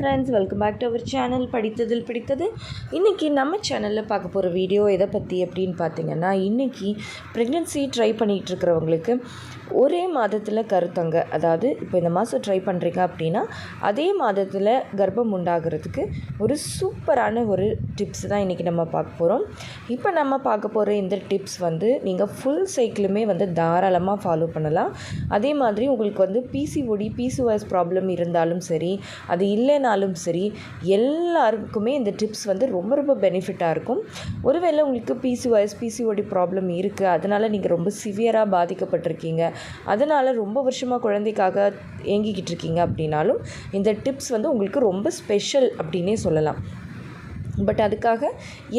Friends welcome back to our channel படித்ததில் பிடித்தது இன்றைக்கி நம்ம சேனலில் பார்க்க போகிற வீடியோ எதை பற்றி அப்படின்னு பார்த்தீங்கன்னா இன்றைக்கி ப்ரெக்னென்சி ட்ரை பண்ணிகிட்டு இருக்கிறவங்களுக்கு ஒரே மாதத்தில் கருத்தங்க. அதாவது இப்போ இந்த மாதம் ட்ரை பண்ணுறீங்க அப்படின்னா அதே மாதத்தில் கர்ப்பம் உண்டாகிறதுக்கு ஒரு சூப்பரான ஒரு டிப்ஸ் தான் இன்றைக்கி நம்ம பார்க்க போகிறோம் இப்போ நம்ம பார்க்க போகிற இந்த டிப்ஸ் வந்து நீங்கள் ஃபுல் சைக்கிளுமே வந்து தாராளமாக ஃபாலோ பண்ணலாம். அதே மாதிரி உங்களுக்கு வந்து பிசிஓடி பிசிஓஎஸ் ப்ராப்ளம் இருந்தாலும் சரி அது இல்லைன்னா இருந்தாலும் சரி எல்லாருக்குமே இந்த டிப்ஸ் வந்து ரொம்ப ரொம்ப பெனிஃபிட்டாக இருக்கும். ஒருவேளை உங்களுக்கு பிசிஓஎஸ் பிசிஓடி ப்ராப்ளம் இருக்குது அதனால் நீங்கள் ரொம்ப சிவியராக பாதிக்கப்பட்டிருக்கீங்க. அதனால் ரொம்ப வருஷமாக குழந்தைக்காக ஏங்கிக்கிட்டு இருக்கீங்க அப்படின்னாலும் இந்த டிப்ஸ் வந்து உங்களுக்கு ரொம்ப ஸ்பெஷல் அப்படின்னே சொல்லலாம். பட் அதுக்காக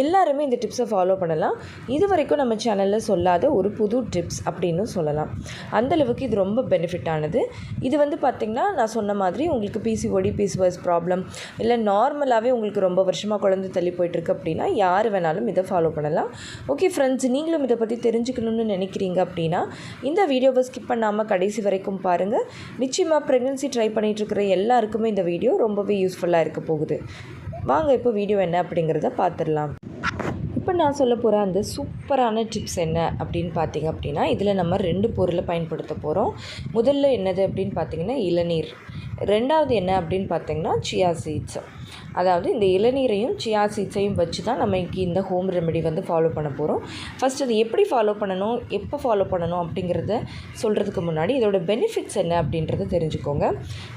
எல்லாருமே இந்த டிப்ஸை ஃபாலோ பண்ணலாம். இது வரைக்கும் நம்ம சேனலில் சொல்லாத ஒரு புது டிப்ஸ் அப்படின்னு சொல்லலாம். அந்தளவுக்கு இது ரொம்ப பெனிஃபிட்டானது இது வந்து பார்த்திங்கன்னா நான் சொன்ன மாதிரி உங்களுக்கு பிசிஓடி பிசிஓஎஸ் ப்ராப்ளம் இல்லை நார்மலாகவே உங்களுக்கு ரொம்ப வருஷமாக குழந்தை தள்ளி போயிட்டுருக்கு அப்படின்னா யார் வேணாலும் இதை ஃபாலோ பண்ணலாம். ஓகே ஃப்ரெண்ட்ஸ் நீங்களும் இதை பற்றி தெரிஞ்சுக்கணும்னு நினைக்கிறீங்க அப்படின்னா இந்த வீடியோவை ஸ்கிப் பண்ணாமல் கடைசி வரைக்கும் பாருங்கள் நிச்சயமாக ப்ரெக்னென்சி ட்ரை பண்ணிகிட்ருக்கிற எல்லாருக்குமே இந்த வீடியோ ரொம்பவே யூஸ்ஃபுல்லாக இருக்க போகுது. வாங்க இப்போ வீடியோ என்ன அப்படிங்கிறத பார்த்துடலாம். இப்போ நான் சொல்ல போகிற அந்த சூப்பரான டிப்ஸ் என்ன அப்படின்னு பார்த்தீங்க அப்படின்னா இதில் நம்ம ரெண்டு பொருளை பயன்படுத்த போகிறோம் முதல்ல என்னது அப்படின்னு பார்த்தீங்கன்னா இளநீர். ரெண்டாவது என்ன அப்படின்னு பார்த்தீங்கன்னா சியா சீட்ஸ் அதாவது இந்த இளநீரையும் சியா சீட்ஸையும் வச்சு தான் நம்ம இன்றைக்கி இந்த ஹோம் ரெமெடி வந்து ஃபாலோ பண்ண போகிறோம் ஃபஸ்ட் அது எப்படி ஃபாலோ பண்ணணும்? எப்போ ஃபாலோ பண்ணணும்? அப்படிங்கிறத சொல்கிறதுக்கு முன்னாடி இதோட பெனிஃபிட்ஸ் என்ன அப்படின்றத தெரிஞ்சுக்கோங்க.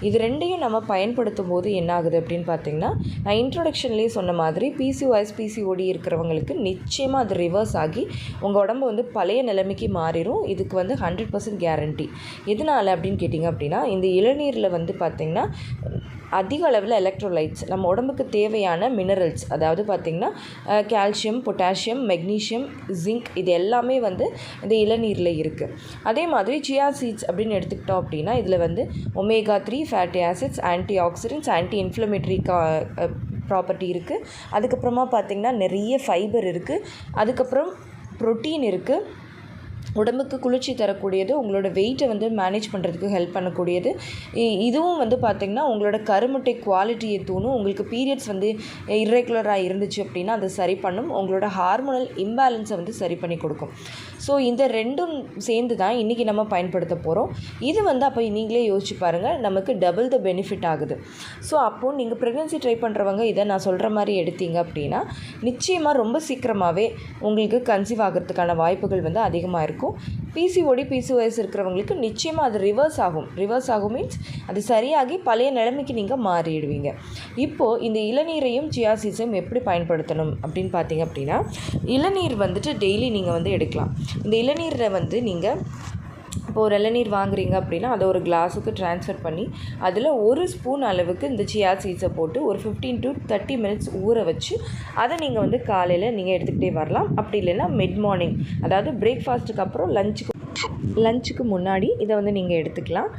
இது ரெண்டையும் நம்ம பயன்படுத்தும் போது என்ன ஆகுது அப்படின்னு பார்த்தீங்கன்னா நான் இன்ட்ரொடக்ஷன்லேயே சொன்ன மாதிரி பிசிஓஎஸ் பிசிஓடி இருக்கிறவங்களுக்கு நிச்சயமாக அது ரிவர்ஸ் ஆகி உங்கள் உடம்பு வந்து பழைய நிலைமைக்கு மாறிடும் இதுக்கு வந்து ஹண்ட்ரட் பர்சன்ட் கேரண்டி எதனால் அப்படின்னு கேட்டிங்க அப்படின்னா இந்த இளநீரில் வந்து பார்த்திங்கன்னா அதிக அளவில் எலக்ட்ரோலைட்ஸ் நம்ம உடம்புக்கு தேவையான மினரல்ஸ் அதாவது பார்த்திங்கன்னா கால்சியம் பொட்டாசியம் மெக்னீஷியம் ஜிங்க் இது எல்லாமே வந்து இந்த இளநீரில் இருக்குது அதே மாதிரி சியா சீட்ஸ் அப்படின்னு எடுத்துக்கிட்டோம் அப்படின்னா இதில் வந்து omega three fatty acids anti oxidants anti inflammatory கா ப்ராப்பர்ட்டி இருக்குது அதுக்கப்புறமா பார்த்திங்கன்னா நிறைய ஃபைபர் இருக்குது அதுக்கப்புறம் ப்ரோட்டீன் இருக்குது உடம்புக்கு குளிர்ச்சி தரக்கூடியது உங்களோட வெயிட்டை வந்து மேனேஜ் பண்ணுறதுக்கு ஹெல்ப் பண்ணக்கூடியது. இதுவும் வந்து பார்த்திங்கன்னா உங்களோட கருமுட்டை குவாலிட்டியை தூணும். உங்களுக்கு பீரியட்ஸ் வந்து இர்ரெகுலராக இருந்துச்சு அப்படின்னா அதை சரி பண்ணும். உங்களோட ஹார்மோனல் இம்பேலன்ஸை வந்து சரி பண்ணி கொடுக்கும். ஸோ இந்த ரெண்டும் சேர்ந்து தான் இன்றைக்கி நம்ம பயன்படுத்த போகிறோம் இது வந்து அப்போ நீங்களே யோசிச்சு பாருங்கள் நமக்கு டபுள் த பெனிஃபிட் ஆகுது. ஸோ அப்போது நீங்கள் ப்ரெக்னென்சி ட்ரை பண்ணுறவங்க இதை நான் சொல்கிற மாதிரி எடுத்தீங்க அப்படின்னா நிச்சயமாக ரொம்ப சீக்கிரமாகவே உங்களுக்கு கன்சீவ் ஆகிறதுக்கான வாய்ப்புகள் வந்து அதிகமாக இருக்கும் பிசிஓடி பிசிஓஎஸ் இருக்கிறவங்களுக்கு நிச்சயமாக அது ரிவர்ஸ் ஆகும். ரிவர்ஸ் ஆகும் மீன்ஸ் அது சரியாகி பழைய நிலைமைக்கு நீங்கள் மாறிடுவீங்க. இப்போது இந்த இளநீரையும் ஜியாசிஸையும் எப்படி பயன்படுத்தணும் அப்படின்னு பார்த்தீங்க அப்படின்னா இளநீர் வந்துட்டு டெய்லி நீங்கள் வந்து எடுக்கலாம். இந்த இளநீரில் வந்து நீங்கள் இப்போ ஒரு இளநீர் வாங்குறீங்க அப்படின்னா அதை ஒரு கிளாஸுக்கு ட்ரான்ஸ்ஃபர் பண்ணி அதில் ஒரு ஸ்பூன் அளவுக்கு இந்த சியா சீட்ஸை போட்டு ஒரு ஃபிஃப்டீன் டு தேர்ட்டி மினிட்ஸ் ஊற வச்சு அதை நீங்கள் வந்து காலையில் நீங்கள் எடுத்துக்கிட்டே வரலாம். அப்படி இல்லைன்னா மிட் மார்னிங் அதாவது பிரேக்ஃபாஸ்ட்டுக்கு அப்புறம் லஞ்சுக்கு லஞ்சுக்கு முன்னாடி இதை வந்து நீங்கள் எடுத்துக்கலாம்.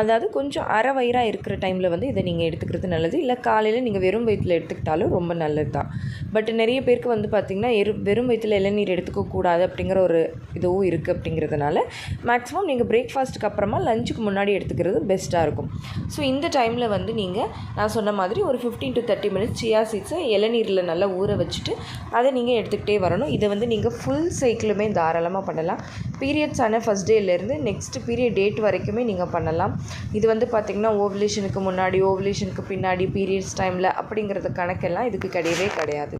அதாவது கொஞ்சம் அரை வயிறாக இருக்கிற டைமில் வந்து இதை நீங்கள் எடுத்துக்கிறது நல்லது. இல்லை காலையில் நீங்கள் வெறும் வயிற்றில் எடுத்துக்கிட்டாலும் ரொம்ப நல்லது தான். பட் நிறைய பேருக்கு வந்து பார்த்திங்கன்னா எரு வெறும் வயிற்றில் இளநீர் எடுத்துக்கக்கூடாது அப்படிங்கிற ஒரு இதுவும் இருக்குது அப்படிங்கிறதுனால மேக்ஸிமம் நீங்கள் பிரேக்ஃபாஸ்ட்டுக்கு அப்புறமா லஞ்சுக்கு முன்னாடி எடுத்துக்கிறது பெஸ்ட்டாக இருக்கும். ஸோ இந்த டைமில் வந்து நீங்கள் நான் சொன்ன மாதிரி ஒரு fifteen to thirty minutes chia சீட்ஸை இளநீரில் நல்லா ஊற வச்சுட்டு அதை நீங்கள் எடுத்துக்கிட்டே வரணும். இதை வந்து நீங்கள் ஃபுல் சைக்கிளுமே தாராளமாக பண்ணலாம். பீரியட்ஸ் ஆன ஃபஸ்ட் டேலேருந்து நெக்ஸ்ட் பீரியட் டேட் வரைக்குமே நீங்கள் பண்ணலாம். இது வந்து பார்த்திங்கன்னா ஓவலேஷனுக்கு முன்னாடி ஓவலேஷனுக்கு பின்னாடி பீரியட்ஸ் டைமில் அப்படிங்கிறது கணக்கெல்லாம் இதுக்கு கிடையவே கிடையாது.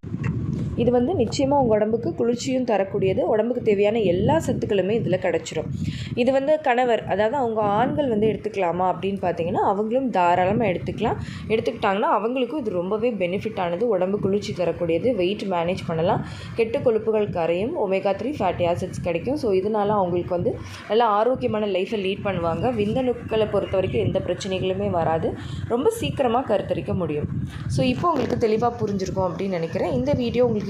இது வந்து நிச்சயமாக உங்கள் உடம்புக்கு குளிர்ச்சியும் தரக்கூடியது. உடம்புக்கு தேவையான எல்லா சத்துக்களுமே இதில் கிடச்சிரும். இது வந்து கணவர் அதாவது அவங்க ஆண்கள் வந்து எடுத்துக்கலாமா அப்படின்னு பார்த்தீங்கன்னா அவங்களும் தாராளமாக எடுத்துக்கலாம். எடுத்துக்கிட்டாங்கன்னா அவங்களுக்கும் இது ரொம்பவே பெனிஃபிட் ஆனது. உடம்பு குளிர்ச்சி தரக்கூடியது. வெயிட் மேனேஜ் பண்ணலாம். கெட்ட கொழுப்புகள் கரையும். ஒமேகா த்ரீ ஃபேட்டி ஆசிட்ஸ் கிடைக்கும். ஸோ இதனால் அவங்களுக்கு வந்து நல்லா ஆரோக்கியமான லைஃப்பை லீட் பண்ணுவாங்க. விந்தணுக்களை பொறுத்த வரைக்கும் எந்த பிரச்சனைகளுமே வராது. ரொம்ப சீக்கிரமாக கருத்தரிக்க முடியும். ஸோ இப்போ உங்களுக்கு தெளிவாக புரிஞ்சிருக்கும் அப்படின்னு நினைக்கிறேன். இந்த வீடியோ உங்களுக்கு